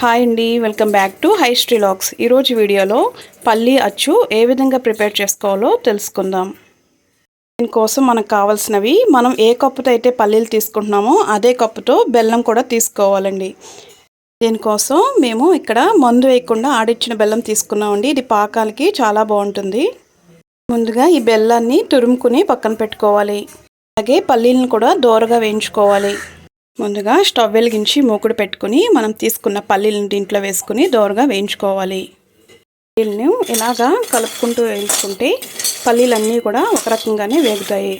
Hi అండి welcome back to హై స్ట్రీలాక్స్ ఈరోజు వీడియోలో పల్లి అచ్చు ఏ విధంగా ప్రిపేర్ చేసుకోవాలో తెలుసుకుందాం. దీనికోసం మనకు కావాల్సినవి మనం ఏ కప్పుతో అయితే పల్లీలు తీసుకుంటున్నామో అదే కప్పుతో బెల్లం కూడా తీసుకోవాలండి. దీనికోసం మేము ఇక్కడ మందు వేయకుండా ఆడిచ్చిన బెల్లం తీసుకున్నామండి. ఇది పాకాలకి చాలా బాగుంటుంది. ముందుగా ఈ బెల్లాన్ని తురుముకుని పక్కన పెట్టుకోవాలి. అలాగే పల్లీలను కూడా దోరగా వేయించుకోవాలి. ముందుగా స్టవ్ వెలిగించి మూకుడు పెట్టుకుని మనం తీసుకున్న పల్లీలను దీంట్లో వేసుకుని దోరగా వేయించుకోవాలి. పల్లీలను ఇలాగా కలుపుకుంటూ వేయించుకుంటే పల్లీలన్నీ కూడా ఒక రకంగానే వేగుతాయి.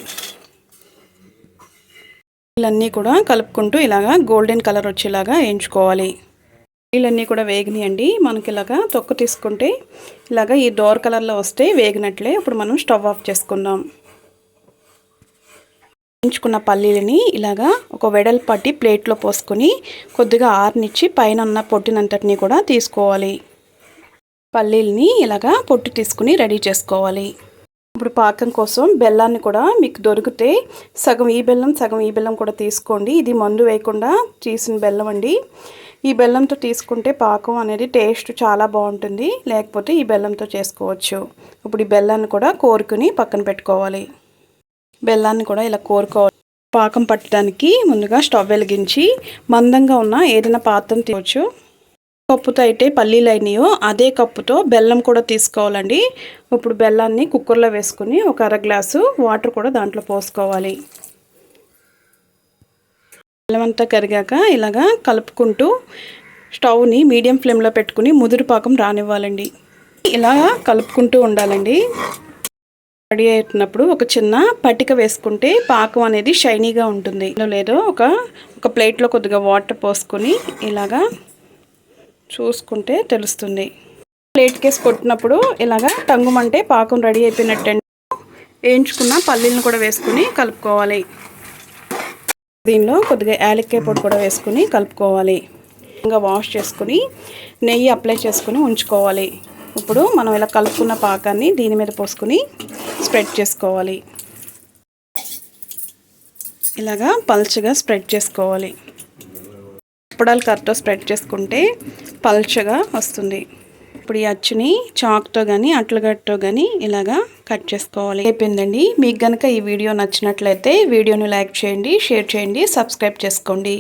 పల్లీలన్నీ కూడా కలుపుకుంటూ ఇలాగా గోల్డెన్ కలర్ వచ్చేలాగా వేయించుకోవాలి. పల్లీలన్నీ కూడా వేగినాయండి. మనకి ఇలాగా తొక్కు తీసుకుంటే ఇలాగా ఈ డోర్ కలర్లో వస్తే వేగినట్లే. ఇప్పుడు మనం స్టవ్ ఆఫ్ చేసుకుందాం. వేయించుకున్న పల్లీలని ఇలాగా ఒక వెడల్పాటి ప్లేట్లో పోసుకొని కొద్దిగా ఆరినిచ్చి పైన ఉన్న పొట్టినంతటిని కూడా తీసుకోవాలి. పల్లీలని ఇలాగా పొట్టు తీసుకుని రెడీ చేసుకోవాలి. ఇప్పుడు పాకం కోసం బెల్లాన్ని కూడా మీకు దొరికితే సగం ఈ బెల్లం సగం ఈ బెల్లం కూడా తీసుకోండి. ఇది మందు వేయకుండా తీసిన బెల్లం అండి. ఈ బెల్లంతో తీసుకుంటే పాకం అనేది టేస్ట్ చాలా బాగుంటుంది. లేకపోతే ఈ బెల్లంతో చేసుకోవచ్చు. ఇప్పుడు ఈ బెల్లాన్ని కూడా కోరుకుని పక్కన పెట్టుకోవాలి. బెల్లాన్ని కూడా ఇలా కోరుకోవాలి. పాకం పట్టడానికి ముందుగా స్టవ్ వెలిగించి మందంగా ఉన్న ఏదైనా పాత్రను తీయవచ్చు. కప్పుతో అయితే పల్లీలు అయినాయో అదే కప్పుతో బెల్లం కూడా తీసుకోవాలండి. ఇప్పుడు బెల్లాన్ని కుక్కర్లో వేసుకుని ఒక అర గ్లాసు వాటర్ కూడా దాంట్లో పోసుకోవాలి. బెల్లం అంతా కరిగాక ఇలాగా కలుపుకుంటూ స్టవ్ని మీడియం ఫ్లేమ్లో పెట్టుకుని ముదురు పాకం రానివ్వాలండి. ఇలా కలుపుకుంటూ ఉండాలండి. రెడీ అవుతున్నప్పుడు ఒక చిన్న పట్టిక వేసుకుంటే పాకం అనేది షైనీగా ఉంటుంది. లేదో ఒక ఒక ప్లేట్లో కొద్దిగా వాటర్ పోసుకొని ఇలాగా చూసుకుంటే తెలుస్తుంది. ప్లేట్ కేసి కొట్టినప్పుడు ఇలాగా టంగుమంటే పాకం రెడీ అయిపోయినట్టండి వేయించుకున్న పల్లీలను కూడా వేసుకుని కలుపుకోవాలి. దీనిలో కొద్దిగా యాలక్కాయ పొడి కూడా వేసుకుని కలుపుకోవాలి. ఇంకా వాష్ చేసుకుని నెయ్యి అప్లై చేసుకుని ఉంచుకోవాలి. ఇప్పుడు మనం ఇలా కలుపుకున్న పాకాన్ని దీని మీద పోసుకుని స్ప్రెడ్ చేసుకోవాలి. ఇలాగా పల్చగా స్ప్రెడ్ చేసుకోవాలి. అప్పడాలు కర్రతో స్ప్రెడ్ చేసుకుంటే పల్చగా వస్తుంది. ఇప్పుడు ఈ అచ్చుని చాక్తో కానీ అట్లగట్టుతో కానీ ఇలాగా కట్ చేసుకోవాలి. అయిపోయిందండి. మీకు కనుక ఈ వీడియో నచ్చినట్లయితే వీడియోని లైక్ చేయండి షేర్ చేయండి సబ్స్క్రైబ్ చేసుకోండి.